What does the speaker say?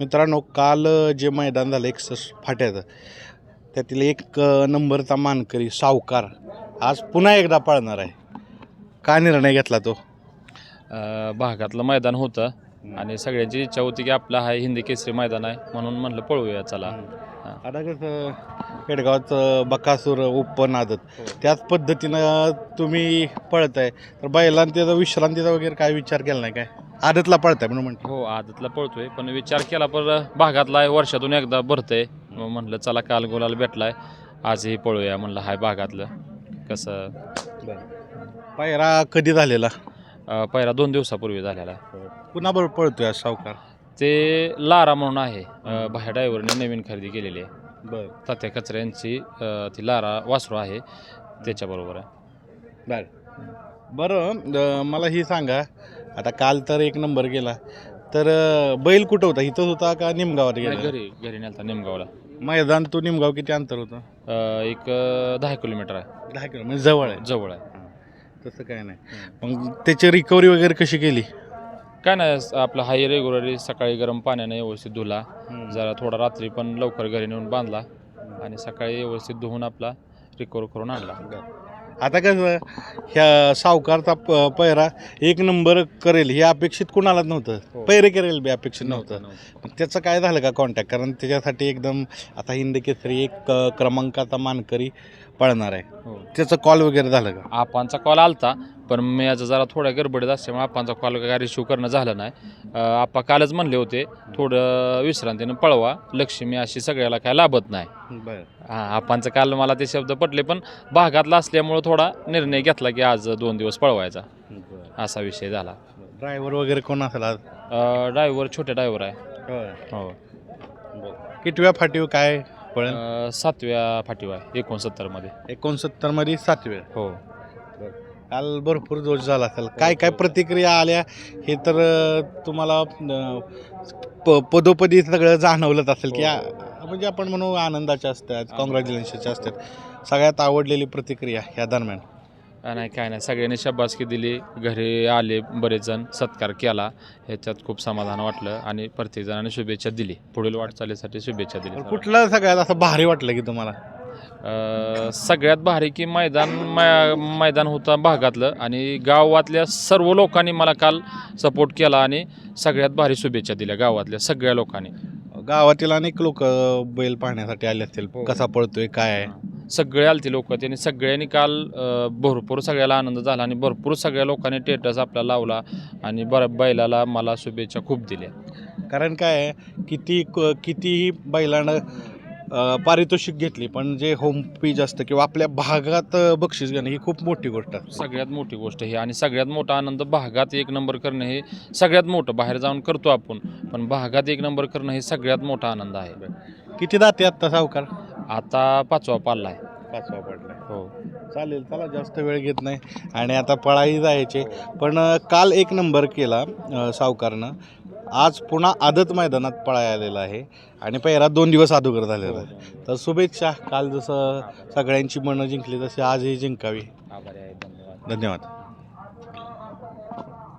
मित्रांनो काल जे मैदान झालं एकसष्ट फाट्याचं त्यातील एक नंबरचा मानकरी सावकार आज पुन्हा एकदा पळणार आहे. का निर्णय घेतला तो? अ, भागातलं मैदान होतं आणि सगळ्यांची इच्छा होती की आपलं हा हिंदी केसरी मैदान आहे म्हणून म्हणलं पळूया चला. आता कसं पेडगावचं बकासूर ओपन आदत हो. त्याच पद्धतीनं तुम्ही पळताय. तर बैलांना त्याचा विश्रांतीचा वगैरे काय विचार केला नाही काय? आदतला पळताय म्हणून म्हणतो हो आदतला पळतोय पण विचार केला पर भागातला आहे वर्षातून एकदा भरतंय. मग म्हणलं चला काल गोलाला भेटलाय आजही पळूया म्हणलं हाय भागातलं. कसं? पायरा कधी झालेला? अ, पहिला दोन दिवसापूर्वी झालेला. पुन्हा बरोबर पळतोय आज सावकार? ते लारा म्हणून आहे. बाहेर ड्रायव्हरने नवीन खरेदी केलेली आहे. बर. तात्या कचरे यांची अ, ती लारा वासरू आहे. त्याच्याबरोबर आहे. बर. बरं अ, मला ही सांगा. आता काल तर एक नंबर गेला. तर अ, बैल कुठं होता? इथंच होता का निमगावात गेला? घरी घरी नेलता निमगावला. मैदान तो निमगाव किती अंतर होतं? अ, एक अ, दहा किलोमीटर आहे. दहा किलो म्हणजे जवळ आहे. जवळ आहे. तसं काय नाही. मग त्याची रिकव्हरी वगैरे कशी केली? काय नाही आपलं हाय रेग्युलरली सकाळी गरम पाण्याने व्यवस्थित धुला. जरा थोडा रात्री पण लवकर घरी नेऊन बांधला आणि सकाळी व्यवस्थित धुवून आपला रिकवर करून आणला. आता कसं ह्या सावकारचा प- पैरा एक नंबर करेल हे अपेक्षित कुणालाच नव्हतं. हो. पैरे करेल बी अपेक्षित नव्हतं त्याचं काय झालं का कॉन्टॅक्ट कारण त्याच्यासाठी एकदम आता हिंद केसरी एक क्रमांकाचा मानकरी पळणार आहे. हो. त्याचं कॉल वगैरे झालं का? आपांचा कॉल आलता पण मी आज जरा थोड्या गडबडीत असल्यामुळे आपांचा कॉल काय रिसिव्ह करणं झालं नाही. आपा कालच म्हणले होते थोडं विश्रांतीनं पळवा लक्ष्मी अशी सगळ्याला काय लाभत नाही. बरं. हां आपांचं काल मला ते शब्द पटले पण भागातला असल्यामुळं थोडा निर्णय घेतला की आज दोन दिवस पळवायचा. असा विषय झाला. ड्रायव्हर वगैरे कोण असेल आज? ड्रायव्हर छोटे ड्रायव्हर आहे. हो. कितव्या फाटीव काय सातव्या फाटीवर आहे एकोणसत्तरमध्ये. एकोणसत्तरमध्ये सातव्या हो काल भरपूर जोश झाला असेल काय काय प्रतिक्रिया आल्या हे तर तुम्हाला प पदोपदी सगळं जाणवलंच असेल की आ- म्हणजे आपण म्हणू आनंदाच्या असतात कॉंग्रॅच्युलेशनच्या असतात. सगळ्यात आवडलेली प्रतिक्रिया या दरम्यान. काय नाही काय नाही. सगळ्यांनी शब्बासकी दिली घरी आले बरेच जण सत्कार केला. ह्याच्यात खूप समाधान वाटलं आणि प्रत्येक जणांनी शुभेच्छा दिली. पुढील वाटचालीसाठी शुभेच्छा दिली. कुठलं सगळ्यात असं भारी वाटलं की तुम्हाला? सगळ्यात भारी की मैदान मै- मैदान होतं भागातलं आणि गावातल्या सर्व लोकांनी मला काल सपोर्ट केला आणि सगळ्यात भारी शुभेच्छा दिल्या गावातल्या सगळ्या लोकांनी. गावातील अनेक लोक बैल पाहण्यासाठी आले असतील. हो. कसा पळतोय काय आहे? सगळे आलते लोक. त्यांनी सगळ्यांनी काल भरपूर सगळ्याला आनंद झाला आणि भरपूर सगळ्या लोकांनी टेटस आपला लावला आणि बरं बैलाला मला शुभेच्छा खूप दिल्या. कारण काय आहे किती कितीही बैलानं पारितोषिक घेतली पण जे होम पीज असतं किंवा आपल्या भागात बक्षीस घेणं ही खूप मोठी गोष्ट आहे सगळ्यात मोठी गोष्ट ही. आणि सगळ्यात मोठा आनंद भागात एक नंबर करणं हे सगळ्यात मोठं. बाहेर जाऊन करतो आपण पण भागात एक नंबर करणं हे सगळ्यात मोठा आनंद आहे. किती दाते आत्ता सावकार? आता पाचवा पाल्ला आहे. पाचवा पडलाय हो. चालेल चला जास्त वेळ घेत नाही. आणि आता पळाई जायचे. पण काल एक नंबर केला अ, सावकारनं. आज पुन्हा आदत मैदानात पळाय आलेला आहे. आणि पहिला दोन दिवस अगोदर झालेला आहे. तर शुभेच्छा. काल जसं सगळ्यांची मनं जिंकली तशी आजही जिंकावी. आभारी आहे. धन्यवाद. धन्यवाद.